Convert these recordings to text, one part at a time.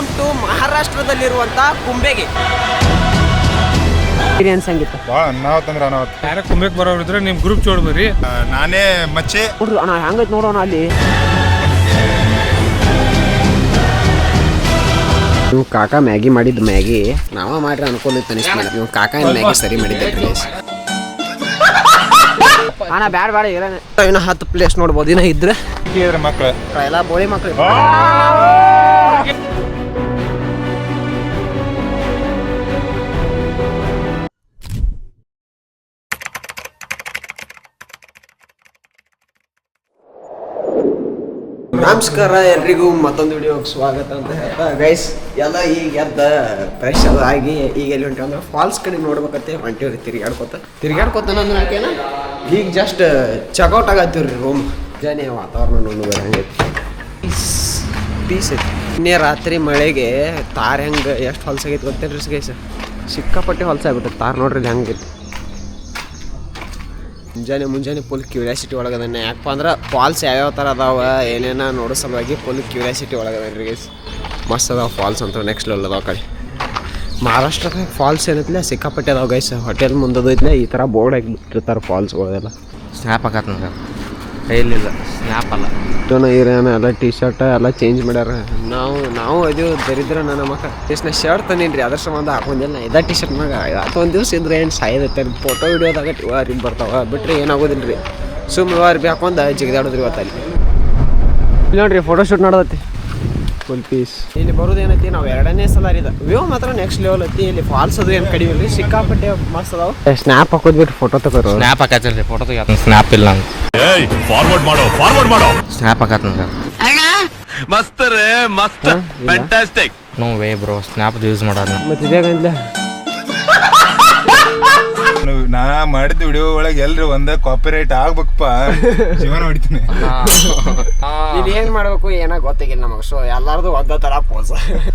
Welcome to ಮಹಾರಾಷ್ಟ್ರದಲ್ಲಿರುವಂತ ಕುಂಬೆಗೆ experience ಹಂಗಿತ್ತು? ಭಾಳ ಅನಾವತ್ ಅಂದ್ರೆ ಅನಾವತ್ ಯಾರ ಕುಂಬೆಗೆ ಬರೋರು ಇದ್ರೆ ನಿಮ್ ಗ್ರೂಪ್ ಜೋಡ್ ಬರ್ರಿ. ನಾನೇ ಮಚ್ಚೆ. ನೋಡ್ರಿ ಅಣ್ಣ ಹೆಂಗೈತೆ ನೋಡೋಣ ಅಲ್ಲಿ? ಇವ್ ಕಾಕ ಮ್ಯಾಗಿ ಮಾಡಿದ್ ಮ್ಯಾಗಿ ನಾವ ಮಾಡ್ರಿ ಅನ್ಕೊಂಡಿದ್ದ ತನಿಷ್ ಮಾಡಿ ಇವ್ ಕಾಕ ಮ್ಯಾಗಿ ಸರಿ ಮಾಡಿದ್ದೆ ಪ್ಲೇಸ್ ಅಣ್ಣ ಬ್ಯಾಡ ಬ್ಯಾಡ ಇರೋಣ ಇನ್ನ ಹತ್ತು ಪ್ಲೇಸ್ ನೋಡ್ಬೋದು ಇನ್ನ ಇದ್ರೆ. ಮಕ್ಕಳು ಮಕ್ಳು. ಎಲ್ಲ ಬೋಳಿ ಮಕ್ಳು. ನಮಸ್ಕಾರ ಎಲ್ರಿಗೂ ಮತ್ತೊಂದು ವಿಡಿಯೋಗೆ ಸ್ವಾಗತ ಅಂತ ಹೇಳ್ತಾ ಗೈಸ್ ಎಲ್ಲ ಈಗ ಎದ್ದ ಫ್ರೆಶ್ ಅದು ಆಗಿ ಈಗ ಎಲ್ಲಿ ಹೊಂಟೇವ್ ಅಂದ್ರೆ ಫಾಲ್ಸ್ ಕಡೆ ನೋಡ್ಬೇಕತ್ತೆ ಹೊಂಟಿವ್ರಿ ತಿರ್ಗಾಡ್ಕೊತ ತಿರ್ಗಾಡ್ಕೊತ ಅಂದ್ರೆ ಯಾಕೆನ ಈಗ ಜಸ್ಟ್ ಚೆಕ್ಔಟ್ ಆಗತ್ತೀವ್ರಿ ರೂಮ್ ಜನೇ ವಾತಾವರಣ ನೋಡಿದ್ರೆ ಹಂಗೈತಿ. ಪೀಸ್ ಪೀಸ್ ಐತಿ. ಇನ್ನೇ ರಾತ್ರಿ ಮಳೆಗೆ ತಾರ್ ಹೆಂಗೆ, ಎಷ್ಟು ಹೊಲ್ಸಾಗೈತಿ ಗೊತ್ತೇನ್ರಿ ಗೈಸ್ ಸಿಕ್ಕಾಪಟ್ಟೆ ಹೊಲ್ಸಾಗ್ಬಿಟ್ಟು ತಾರ್ ನೋಡ್ರಿ ಹಂಗೈತಿ. ಮುಂಜಾನೆ ಮುಂಜಾನೆ ಫುಲ್ ಕ್ಯೂರಿಯಾಸಿಟಿ ಒಳಗದಾನೆ ಯಾಕಪ್ಪ ಅಂದ್ರೆ ಫಾಲ್ಸ್ ಯಾವ್ಯಾವ ಥರ ಅದಾವ ಏನೇನ ನೋಡೋ ಸಲುವಾಗಿ ಫುಲ್ ಕ್ಯೂರಿಯಾಸಿಟಿ ಒಳಗದಾನೆ ಗೈಸ್ ಮಸ್ತ್ ಅದಾವ ಫಾಲ್ಸ್ ಅಂತ ನೆಕ್ಸ್ಟ್ ಲೆವೆಲ್ ಅದಾವ ಕಡೆ ಮಹಾರಾಷ್ಟ್ರದಾಗ ಫಾಲ್ಸ್ ಏನೈತಿಲ್ಲ ಸಿಕ್ಕಾಪಟ್ಟೆ ಅದಾವ ಗೈಸ್ ಹೋಟೆಲ್ ಮುಂದೆ ಐತ್ಲೆ ಈ ಥರ ಬೋರ್ಡ್ ಹಾಕಿ ಬಿಟ್ಟಿರ್ತಾರೆ ಫಾಲ್ಸ್ಗಳೆಲ್ಲ ಸ್ನ್ಯಾಪ್ ಹಾಕತ್ತೆ ನಂಗೆ ಕೈಲಿಲ್ಲ ಸ್ನ್ಯಾಪ್ ಅಲ್ಲ. ಟೋನ ಏರಿಯಾನ ಎಲ್ಲ ಟೀ ಶರ್ಟ್ ಎಲ್ಲ ಚೇಂಜ್ ಮಾಡ್ಯಾರ. ನಾವು ನಾವು ಅದು ದರಿದ್ರ ನನ್ನ ಮಕ್ಕ ಎಷ್ಟು ನಾ ಶರ್ಟ್ ತಂದೀನಿ ಅದ್ರ ಸಂಬಂಧ ಹಾಕೊಂಡಿಲ್ಲ ಇದ ಟಿ ಶರ್ಟ್ ಮ್ಯಾಗ. ಇವತ್ತು ಒಂದು ದಿವಸ ಇದ್ರೆ ಏನು ಸಾಯದೈತೆ ಫೋಟೋ ವಿಡಿಯೋದಾಗ ಅರಿ ಬರ್ತಾವ. ಬಿಟ್ರೆ ಏನಾಗೋದಿಲ್ಲ ರೀ ಸುಮ್ಮನೆ ಬಿ ಹಾಕೊಂಡು ಜಿಗಿದಾಡೋದ್ರಿ ಇವತ್ತಲ್ಲಿ. ಇಲ್ಲಿ ನೋಡ್ರಿ ಫೋಟೋ ಶೂಟ್ ಮಾಡೋದತ್ತಿ ಫುಲ್ ಪೀಸ್ ಇಲ್ಲಿ ಬರೋದು ಏನೈತಿ? ನಾವು ಎರಡನೇ ಸಲ ಅರಿದ ವ್ಯೂ ಮಾತ್ರ ನೆಕ್ಸ್ಟ್ ಲೆವೆಲ್ ಐತಿ. ಇಲ್ಲಿ ಫಾಲ್ಸ್ ಅದು ಏನು ಕಡಿಮೆ ಸಿಕ್ಕಾಪಟ್ಟೆ ಮಸ್ತ್ ಅದಾವ ಸ್ನ್ಯಾಪ್ ಹಾಕೋದ್ಬಿಟ್ಟು ಫೋಟೋ ತಗೋರು. ಸ್ನ್ಯಾಪ್ ಹಾಕತ್ತಲ್ರಿ ಫೋಟೋ ತಗೋ ಸ್ನ್ಯಾಪ್ ಇಲ್ಲ ಅಂತ ಏಯ್ ಫಾರ್ವರ್ಡ್ ಮಾಡೋ ಫಾರ್ವರ್ಡ್ ಮಾಡೋ. ಸ್ನ್ಯಾಪ್ ಸರ್ ಮಸ್ತ್ ರೇ ಮಸ್ತ್? Fantastic no way bro snap use ಮಾಡೋದು ಮತ್ತೆ ನಾ ಮಾಡಿದ ವಿಡಿಯೋ ಒಳಗೆ ಎಲ್ರು ಒಂದೇ ಕಾಪಿರೈಟ್ ಆಗ್ಬೇಕಪ್ಪ. ಜೀವನ ಹೊಡಿತೀನಿ. ಏನ್ ಮಾಡ್ಬೇಕು ಏನೋ ಗೊತ್ತಾಗಿಲ್ಲ ನಮಗೆ. ಸೊ ಎಲ್ಲಾರ್ದು ಒಂದೇ ತರ ಪೋಸ್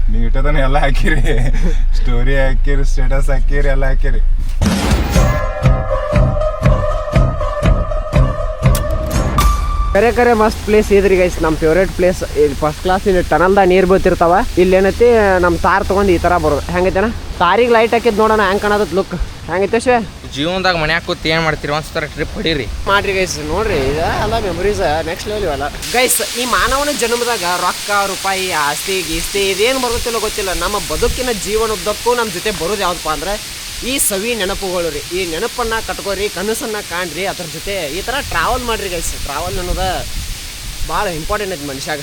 ನೀವು ಇಟ್ಟದನ್ನ ಎಲ್ಲ ಹಾಕಿರಿ. ಸ್ಟೋರಿ ಹಾಕಿರಿ ಸ್ಟೇಟಸ್ ಹಾಕಿರಿ ಎಲ್ಲ ಹಾಕಿರಿ. ಕರೆ ಕರೆ ಮಸ್ತ್ ಪ್ಲೇಸ್ ಇದ್ರಿ ಗೈಸ್ ನಮ್ಮ ಫೇವ್ರೇಟ್ ಪ್ಲೇಸ್ ಇಲ್ಲಿ ಫಸ್ಟ್ ಕ್ಲಾಸ್ ಇಲ್ಲಿ ಟನಲ್ದಾಗ ನೀರ್ ಬೀಳ್ತಿರ್ತಾವ. ಇಲ್ಲಿ ಏನೈತಿ ನಮ್ಮ ತಾರ್ ತಗೊಂಡ್ ಈ ತರ ಬರೋದು. ಹೆಂಗೈತೆನ? ತಾರಿಗೆ ಲೈಟ್ ಹಾಕಿದ್ ನೋಡೋಣ ಹೆಂಗ್ ಕಾಣದ ಲುಕ್ ಹೆಂಗೈತೆ ಶಿವ? ಜೀವನದಾಗ ಮನೆ ಕೂತ್ ಏನು ಮಾಡ್ತೀರಿ? ಒಂದ್ಸಲ ಟ್ರಿಪ್ ಹೊಡೀರಿ. ಮಾಡ್ರಿ ಗೈಸ್ ನೋಡ್ರಿ ಇದು ಎಲ್ಲ ಮೆಮೊರೀಸ್ ನೆಕ್ಸ್ಟ್ ಲೆವೆಲ್ ಇವೆಲ್ಲ. ಗೈಸ್ ಈ ಮಾನವನ ಜನ್ಮದಾಗ ರೊಕ್ಕ ರೂಪಾಯಿ ಆಸ್ತಿ ಗೀಸ್ತಿ ಇದೇನು ಬರುತ್ತಿಲ್ಲ ಗೊತ್ತಿಲ್ಲ. ನಮ್ಮ ಬದುಕಿನ ಜೀವನದ್ದಕ್ಕೂ ನಮ್ಮ ಜೊತೆ ಬರೋದು ಯಾವ್ದಪ್ಪ ಅಂದ್ರೆ ಈ ಸವಿ ನೆನಪುಗಳು ರೀ. ಈ ನೆನಪನ್ನ ಕಟ್ಕೋರಿ, ಕನಸನ್ನು ಕಾಣ್ರಿ, ಅದ್ರ ಜೊತೆ ಈ ಥರ ಟ್ರಾವೆಲ್ ಮಾಡ್ರಿ ಗೈಸ್ ಟ್ರಾವೆಲ್ ಅನ್ನೋದು ಭಾಳ ಇಂಪಾರ್ಟೆಂಟ್ ಐತಿ ಮನುಷ್ಯಾಗ.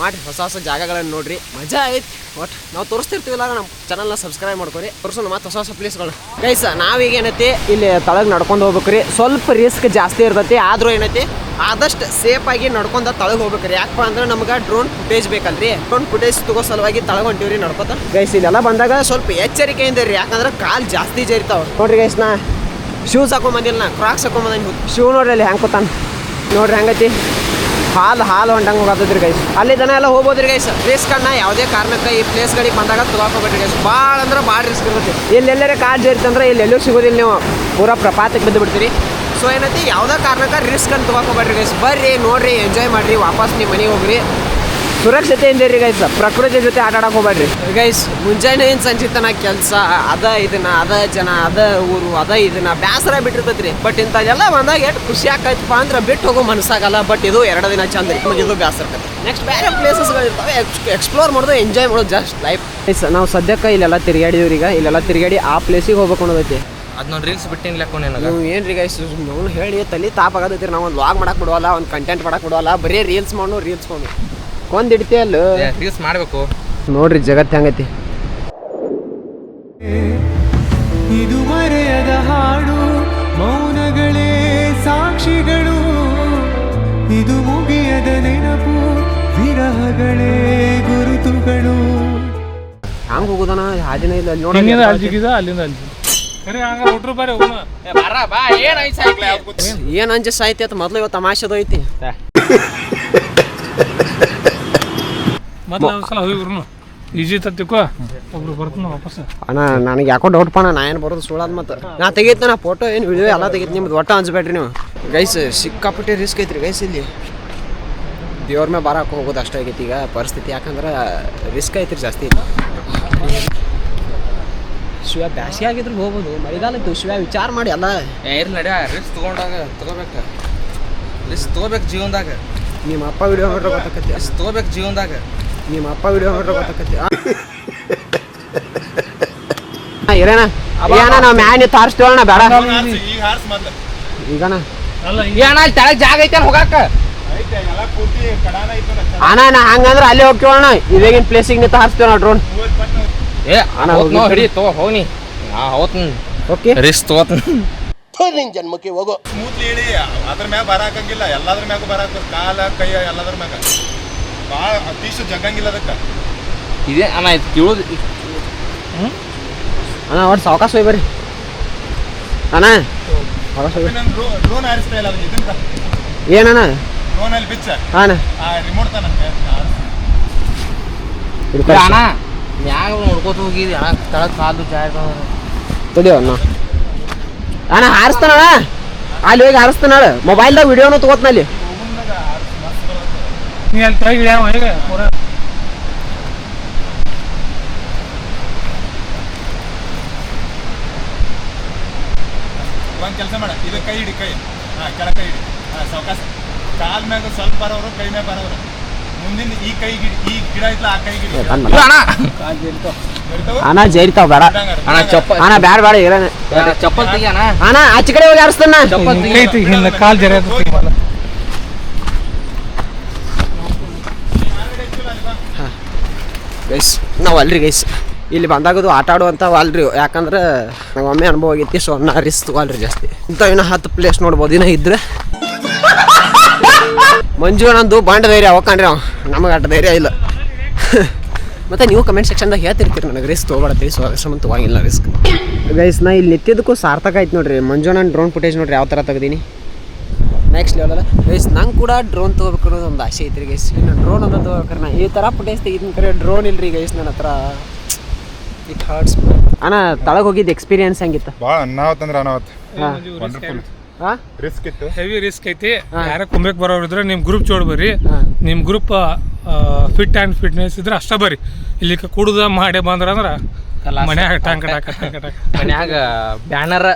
ಮಾಡಿ ಹೊಸ ಹೊಸ ಜಾಗಗಳನ್ನು ನೋಡ್ರಿ. ಮಜಾ ಐತಿ. ಒಟ್ ನಾವು ತೋರಿಸ್ತಿರ್ತೀವಲ್ಲ ನಮ್ಮ ಚಾನಲ್ನ ಸಬ್ಸ್ಕ್ರೈಬ್ ಮಾಡ್ಕೊರಿ. ತೋರಿಸೋಣ ಮತ್ತೆ ಹೊಸ ಹೊಸ ಪ್ಲೇಸ್ಗಳು ಗೈಸ್ ನಾವೀಗ ಏನೈತಿ? ಇಲ್ಲಿ ತಳಗೆ ನಡ್ಕೊಂಡು ಹೋಗ್ಬೇಕ್ರಿ. ಸ್ವಲ್ಪ ರಿಸ್ಕ್ ಜಾಸ್ತಿ ಇರ್ತೈತಿ. ಆದ್ರೂ ಏನೈತಿ? ಆದಷ್ಟು ಸೇಫ್ ಆಗಿ ನಡ್ಕೊಂಡ ತಳಗ್ ಹೋಗ್ಬೇಕ್ರಿ. ಯಾಕಪ್ಪ ಅಂದ್ರೆ ನಮ್ಗೆ ಡ್ರೋನ್ ಫುಟೇಜ್ ಬೇಕಲ್ರಿ. ಡ್ರೋನ್ ಫುಟೇಜ್ ತಗೋ ಸಲುವಾಗಿ ತಳಗ್ ಹೊಂಟಿವ್ರಿ ನಡ್ಕೋತ. ಗೈಸ್ ಇಲ್ಲೆಲ್ಲ ಬಂದಾಗ ಸ್ವಲ್ಪ ಎಚ್ಚರಿಕೆಯಿಂದ ರೀ ಯಾಕಂದ್ರೆ ಕಾಲ್ ಜಾಸ್ತಿ ಜರಿತಾವ. ನೋಡ್ರಿ ಗೈಸ್ ನಾ ಶೂಸ್ ಹಾಕೊಂಡ್ ಬಂದಿಲ್ಲ ನಾ. ಕ್ರಾಕ್ಸ್ ಹಾಕೊಂಡ್ ಬಂದಿನಿ. ಶೂ ನೋಡ್ರಿ ಅಲ್ಲಿ ಹೆಂಗ್ ಕೂತಾನ? ನೋಡ್ರಿ ಹೆಂಗೈತಿ? ಹಾಲು ಹಾಲು ಹೊಂಟಂಗೆ ಹೋಗತ್ತದ್ರಿ ಗೈಸ್ ಅಲ್ಲಿ ದನ ಎಲ್ಲ ಹೋಗ್ಬೋದ್ರಿ ಗೈಸ್ ಅಣ್ಣ ಯಾವುದೇ ಕಾರಣಕ್ಕೆ ಈ ಪ್ಲೇಸ್ಗಳಿಗೆ ಬಂದಾಗ ತಗೋಕೋಬೇಡ್ರಿ ಗೈಸ್ ಭಾಳ ಅಂದ್ರೆ ಭಾಳ ರಿಸ್ಕ್ ಇರುತ್ತೆ. ಇಲ್ಲಿ ಕಾಲ್ ಕಾರ್ ಜೇರ್ತಂದ್ರೆ ಇಲ್ಲಿ ಎಲ್ಲೂ ಸಿಗೋದಿಲ್ಲ ನೀವು. ಪೂರಾ ಪ್ರಪಾತಕ್ಕೆ ಬಿದ್ದು ಬಿಡ್ತೀರಿ. ಸೊ ಏನೈತಿ ಯಾವುದೇ ಕಾರಣಕ್ಕೆ ರಿಸ್ಕ್ ಅಂತ ತೊಗೊಬೇಡ್ರಿ ಗೈಸ್ ಬರ್ರಿ ನೋಡ್ರಿ ಎಂಜಾಯ್ ಮಾಡ್ರಿ ವಾಪಸ್ ನಿಮ್ಮ ಮನೆಗೆ ಹೋಗ್ರಿ. ಸುರಕ್ಷತೆಯಿಂದ ರೀ ಗೈಸ್ ಪ್ರಕೃತಿ ಜೊತೆ ಆಟ ಆಡಕ್ಕೆ ಹೋಗ್ಬೇಡ್ರಿ. ಗೈಸ್ ಮುಂಜಾನೆ ಏನು ಸಂಚಿತನ ತನಕ ಕೆಲಸ ಅದ ಇದನ್ನ ಅದ ಜನ ಅದ ಊರು ಅದ ಇದನ್ನ ಬೇಸರ ಬಿಟ್ಟಿರ್ತೈತ್ರಿ. ಬಟ್ ಇಂಥದ್ದೆಲ್ಲ ಬಂದಾಗ ಎಷ್ಟು ಖುಷಿ ಆಕೈತಪ್ಪ ಅಂದ್ರೆ ಬಿಟ್ಟು ಹೋಗೋ ಮನಸ್ಸಾಗಲ್ಲ ಬಟ್ ಇದು ಎರಡು ದಿನ ಚಂದ ರೀ ನಮಗೆ ಇದು ಬೇಸರ ನೆಕ್ಸ್ಟ್ ಬೇರೆ ಪ್ಲೇಸಸ್ಗಳು ಇರ್ತಾವೆ ಎಕ್ಸ್ಪ್ಲೋರ್ ಮಾಡೋದು ಎಂಜಾಯ್ ಮಾಡೋದು ಜಸ್ಟ್ ಲೈಫ್ ನಾವು ಸದ್ಯಕ್ಕೆ ಇಲ್ಲೆಲ್ಲ ತಿರುಗಾಡಿದ್ವಿ ಈಗ ಇಲ್ಲೆಲ್ಲ ತಿರುಗಾಡಿ ಆ ಪ್ಲೇಸಿಗೆ ಹೋಗ್ಬೇಕು ಅನ್ನೋದೈತಿ. ಅದನ್ನ ರೀಲ್ಸ್ ಬಿಟ್ಟಿನ ಲೆಕ್ಕ ನನಗೆ. ನೀವು ಏನು ರೀ ಗೈಸ್ ನಾವು ಹೇಳಿ ತಲೆ ತಾಪ ಆಗದೈತಿ ನಾವು ಒಂದು ಲಾಗ್ ಮಾಡಕ್ ಬಿಡವಲ್ಲ ಒಂದು ಕಂಟೆಂಟ್ ಮಾಡಕ್ ಬಿಡವಲ್ಲ ಬರೀ ರೀಲ್ಸ್ ಮಾಡು ರೀಲ್ಸ್ ಮಾಡು. ಕೊಂದ್ ಇಡ್ತಿ ಅಲ್ಲ? ರೀಲ್ಸ್ ಮಾಡಬೇಕು. ನೋಡ್ರಿ ಜಗತ್ತು ಹೆಂಗೈತಿ. ಇದು ಮರೆಯದ ಹಾಡು ಮೌನಗಳೇ ಸಾಕ್ಷಿಗಳು. ಇದು ಮುಗಿಯದ ನೆನಪು ವಿರಹಗಳೇ ಗುರುತುಗಳು. ಹಂಗ ಹೋಗುದಾನ ಹಾದಿನ ಇಲ್ಲ ಅಲ್ಲಿ ನೋಡಿ ಅಲ್ಲಿಂದ ಅಲ್ಜಿ ಏನ್ ಅಂಜ ಸಾಯ್ತಿ ಅಂತ ಮೊದ್ಲು ಇವತ್ತು ತಮಾಷೆದು ಐತಿ. ಅಣ್ಣ ನನಗೆ ಯಾಕೋ ಡೌಟ್ ಪಣ ನಾ ಏನು ಬರೋದು ಸುಳ್ಳಾದ ಮತ್ತೆ ನಾ ತೆಗೀತ ನಾ ಫೋಟೋ ಏನು ವಿಡಿಯೋ ಎಲ್ಲ ತೆಗೀತಿ ನಿಮ್ದು ಒಟ್ಟ ಅನ್ಸ್ಬೇಡ್ರಿ ನೀವು. ಗೈಸ್ ಸಿಕ್ಕಾಪಟ್ಟೆ ರಿಸ್ಕ್ ಐತ್ರಿ ಗೈಸ್ ಇಲ್ಲಿ. ದೇವ್ರ ಮೇಲೆ ಬರಕ್ಕೆ ಹೋಗೋದು ಅಷ್ಟೇ ಆಗೈತಿ ಈಗ ಪರಿಸ್ಥಿತಿ. ಯಾಕಂದ್ರೆ ರಿಸ್ಕ್ ಐತ್ರಿ ಜಾಸ್ತಿ. ಶಿವ ಬ್ಯಾಸಿಗೆ ಆಗಿದ್ರು ಹೋಗ್ಬೋದು ಮಳೆಗಾಲಕ್ಕೆ ಇತ್ತು ಶಿವ ವಿಚಾರ ಮಾಡಿ ಅಲ್ಲ. ಏರ್ ನಡ್ಯ ರಿಸ್ಕ್ ತಗೊಂಡಾಗ ತಗೋಬೇಕು. ರಿಸ್ಕ್ ತಗೋಬೇಕು ಜೀವನದಾಗ. ನಿಮ್ಮ ಅಪ್ಪ ವಿಡಿಯೋ ನೋಡ್ರೆ ಗೊತ್ತಾಕತಿ ರಿಸ್ಕ್ ತಗೋಬೇಕು ಜೀವನದಾಗ. ನಿಮ್ಮ ಅಪ್ಪ ವಿಡಿಯೋ ನೋಡ್ರೆ ಗೊತ್ತಾಕತಿ ಇರೇನ ಏನ ನಾವು ಮ್ಯಾನ್ ಬೇಡ. ಈಗ ಹಾರ್ಸ್ ಮೊದ್ಲು. ಈಗಣ ಅಲ್ಲ ಏನ ಅಲ್ಲಿ ತೆಳಗ್ ಜಾಗ ಐತೆ ಹೋಗಾಕ. ಐತೆ ಎಲ್ಲ ಪೂರ್ತಿ ಕಡಾನ ಐತಲ್ಲ ಅಣ್ಣ ನಾ ಹಂಗಂದ್ರೆ ಅಲ್ಲೇ ಹೋಗ್ತೀವಣ್ಣ. ಇವಾಗಿನ ಪ್ಲೇಸಿಗೆ ನಿಂತು ಹಾರಿಸ್ತೀವಿ ಡ್ರೋನ್ ಏ ಹೋಗಿ ಹಿಡಿ ಹೋಗ್ನಿ. ನಾ ಹೋತ್ನ. ಓಕೆ. ರಿಸ್ಕ್ ತಗೋತ್ನ. ಸ್ಮೂತ್ಲಿ ಇಳಿ ಅದ್ರ ಮ್ಯಾಗ ಬರಾಕಂಗಿಲ್ಲ ಎಲ್ಲಾದ್ರ ಮ್ಯಾಗ ಬರಾಕ ಕಾಲ ಕೈ ಎಲ್ಲಾದ್ರ ಮ್ಯಾಗ. ಭಾಳ ಅತಿಶು ಜಗಂಗಿಲ್ಲ ಅದಕ್ಕೆ. ಇದೇ ಅಣ್ಣ ಇದು ಕೇಳೋದು ಅಣ್ಣ ಒಟ್ಟು ಸಾವಕಾಶ ಹೋಯ್ಬರಿ ಬರ್ರಿ. ಅಣ್ಣ ಸಾವಕಾಶ ಹೋಗಿ ನನ್ ಡ್ರೋನ್ ಹಾರಿಸ್ತಾ ಇಲ್ಲ ಅದನ್ನ ಇದನ್ನ. ಏನಣ್ಣ ಡ್ರೋನ್ ಅಲ್ಲಿ ಬಿಚ್ಚ. ಆನ ಆ ರಿಮೋಟ್. ಅಣ್ಣ ಮ್ಯಾಗ ನೋಡ್ಕೋತ ಹೋಗಿದ್ದೆ? ಅಣ್ಣ ತೆಳಗ್ ಕಾಲು ಜಾಗ ತಡಿಯೋ ಅಣ್ಣ. ಅಣ್ಣ ಅಲ್ಲಿ ಹೋಗಿ ಹಾರಿಸ್ತಾನ ಮೊಬೈಲ್ದಾಗ ವಿಡಿಯೋನು ತಗೋತ್ನ ಅಲ್ಲಿ. ನೀ ಅಲ್ಲಿ ಕೆಳಗೆ ಇಳ್ಯಾವ ಈಗ ಪೂರ? ಒಂದ್ ಕೆಲಸ ಮಾಡ. ಇದು ಕೈ ಹಿಡಿ ಕೈ. ಹಾ ಕೆಳ ಕೈ ಹಿಡಿ. ಹಾ ಸಾವಕಾಶ ಕಾಲ್ ಮ್ಯಾಗ ಸ್ವಲ್ಪ ಬರೋರು ಕೈ ಮ್ಯಾಗ ಬರೋರು ಮುಂದಿನ ಈ ಕೈ ಗಿಡಿ ಈ ಗಿಡ ಐತ್ಲ ಆ ಕೈ ಗಿಡಿ. ಅಣ್ಣ. ಹಿಡಿತಾವ? ಅಣ್ಣ ಜೈರಿತಾವ ಬೇಡ. ಅಣ್ಣ ಚಪ್ಪ ಅಣ್ಣ ಬ್ಯಾಡ ಬೇಡ ಇರೋಣ ಚಪ್ಪಲ್ ತೆಗಿ ಅಣ್ಣ. ಅಣ್ಣ ಆಚೆ ಕಡೆ ಹೋಗಿ ಹಾರಿಸ್ತಾನ ಚಪ್ಪಲ್ ತೆಗಿ. ಐತಿ ಜರ ಗೈಸ್ ನಾವು ಅಲ್ರಿ ಗೈಸ್. ಇಲ್ಲಿ ಬಂದಾಗದು ಆಟ ಆಡುವಂತ ಅಲ್ರಿ ಯಾಕಂದ್ರೆ ಒಮ್ಮೆ ಅನುಭವ ಆಗೈತಿ ಸೊ ಅನ್ನ ರಿಸ್ಕ್ ಅಲ್ರಿ ಜಾಸ್ತಿ. ಇಂಥ ಇನ್ನೂ ಹತ್ತು ಪ್ಲೇಸ್ ನೋಡ್ಬೋದು. ಇನ್ನೂ ಇದ್ರೆ ಮಂಜು ನಂದು ಬಾಂಡ ಧೈರ್ಯ ಅವಕಂಡ್ರಿ ಅವ. ನಮಗೆ ಅಟ ಧೈರ್ಯ ಇಲ್ಲ. ಮತ್ತೆ ನೀವು ಕಮೆಂಟ್ ಸೆಕ್ಷನ್ದಾಗ ಹೇಳ್ತಿರ್ತೀರಿ ನನಗೆ ರಿಸ್ಕ್ ತೊಗೊಳತ್ತೀರಿ ಸೊ ತೊಗೊಂಗಿಲ್ಲ ರಿಸ್ಕ್ ಗೈಸ್ ನಾ ಇಲ್ಲಿ ನಿಂತಿದ್ದಕ್ಕೂ ಸಾರ್ಥಕ ಆಯ್ತು ನೋಡ್ರಿ. ಮಂಜು ನಾನು ಡ್ರೋನ್ ಫುಟೇಜ್ ನೋಡ್ರಿ ಯಾವ ಥರ ತೆಗ್ದೀನಿ. ನೆಕ್ಸ್ಟ್ ಲೆವೆಲ್ ಅಲ್ಲ. ಗೈಸ್ ನಂಗೆ ಕೂಡ ಡ್ರೋನ್ ತೊಗೋಬೇಕು ಅನ್ನೋದು ಒಂದು ಆಸೆ ಐತ್ರಿ ಗೈಸ್ ಇನ್ನು ಡ್ರೋನ್ ಅನ್ನೋದು ತೊಗೋಬೇಕಾರೆ ನಾ. ಈ ಥರ ಫುಟೇಜ್ ತೆಗಿತೀನಿ ಕರೆ ಡ್ರೋನ್ ಇಲ್ರಿ ಗೈಸ್ ನನ್ನ ಹತ್ರ. ಇಟ್ ಹರ್ಟ್ಸ್ ಅಣ್ಣ ತಳಗೆ ಹೋಗಿದ್ದು ಎಕ್ಸ್ಪೀರಿಯನ್ಸ್ ಹೆಂಗಿತ್ತು? ಭಾಳ ಅನಾವತ್ ಅಂದ್ರೆ ಅನಾವತ್ ಹಾಂ. ವಂಡರ್ಫುಲ್ ಹಾಂ ರಿಸ್ಕ್ ಇತ್ತು. ಹೆವಿ ರಿಸ್ಕ್ ಐತಿ. ಯಾರ ಕುಂಬೇಕ್ ಬರೋರು ಇದ್ರೆ ನಿಮ್ಮ ಗ್ರೂಪ್ ಜೋಡ್ ಬರ್ರಿ. ನಿಮ್ ನಿಮ್ಮ ಗ್ರೂಪ್ ಫಿಟ್ ಅಂಡ್ ಫಿಟ್ನೆಸ್ ಇದ್ರೆ ಅಷ್ಟ ಬರ್ರಿ. ಇಲ್ಲಿ ಕುಡ್ದ ಮಾಡಿ ಬಂದ್ರ ಅಂದ್ರ. ಮನ್ಯಾಗ ಟಾಂಕ ಟಾಕ ಟಾಂಕ ಟಾಕ ಮನ್ಯಾಗ ಬ್ಯಾನರ್.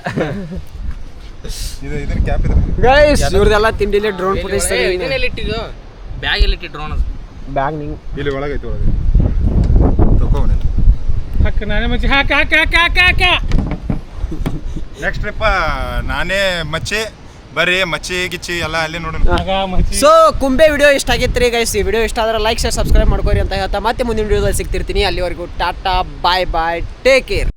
ಇದು ಇದನ್ನ ಕ್ಯಾಪ್ ಇದೆ ಗೈಸ್ ಇವ್ರದೆಲ್ಲ ತಿಂಡಿಲೇ ಡ್ರೋನ್ ಫುಟೇಜ್ ಇದನ್ನೆಲ್ಲಿ ಇಟ್ಟಿದ್ದು? ಬ್ಯಾಗ್ ಎಲ್ಲಿ ಇಟ್ಟಿ ಡ್ರೋನ್ ಬ್ಯಾಗ್ ನಿಂಗ್. ಇಲ್ಲಿ ಒಳಗೈತಿ ಒಳಗೆ. ತಗೋವನೆ ಹಾಕ ನಾನೇ ಮಚ್ಚಿ ಹಾಕ ಹಾಕ ಹಾಕ ಹಾಕ ಹಾಕ. ನೆಕ್ಸ್ಟ್ ಟ್ರಿಪ್ ನಾನೇ ಮಚ್ಚಿ ಬರ್ರಿ ಮಚ್ಚಿ ಗಿಚ್ಚಿ ಎಲ್ಲ ಅಲ್ಲಿ ನೋಡೋಣ. ಸೊ ಕುಂಬೆ ವಿಡಿಯೋ ಇಷ್ಟ ಆಗಿತ್ತು ರೀ ಗೈಸ್ ಈ ವಿಡಿಯೋ ಇಷ್ಟ ಆದ್ರೆ ಲೈಕ್ ಶೇರ್ ಸಬ್ಸ್ಕ್ರೈಬ್ ಮಾಡ್ಕೊರಿ ಅಂತ ಹೇಳ್ತಾ ಮತ್ತೆ ಮುಂದಿನ ವಿಡಿಯೋದಲ್ಲಿ ಸಿಗ್ತಿರ್ತೀನಿ. ಅಲ್ಲಿವರೆಗೂ tata bye bye take care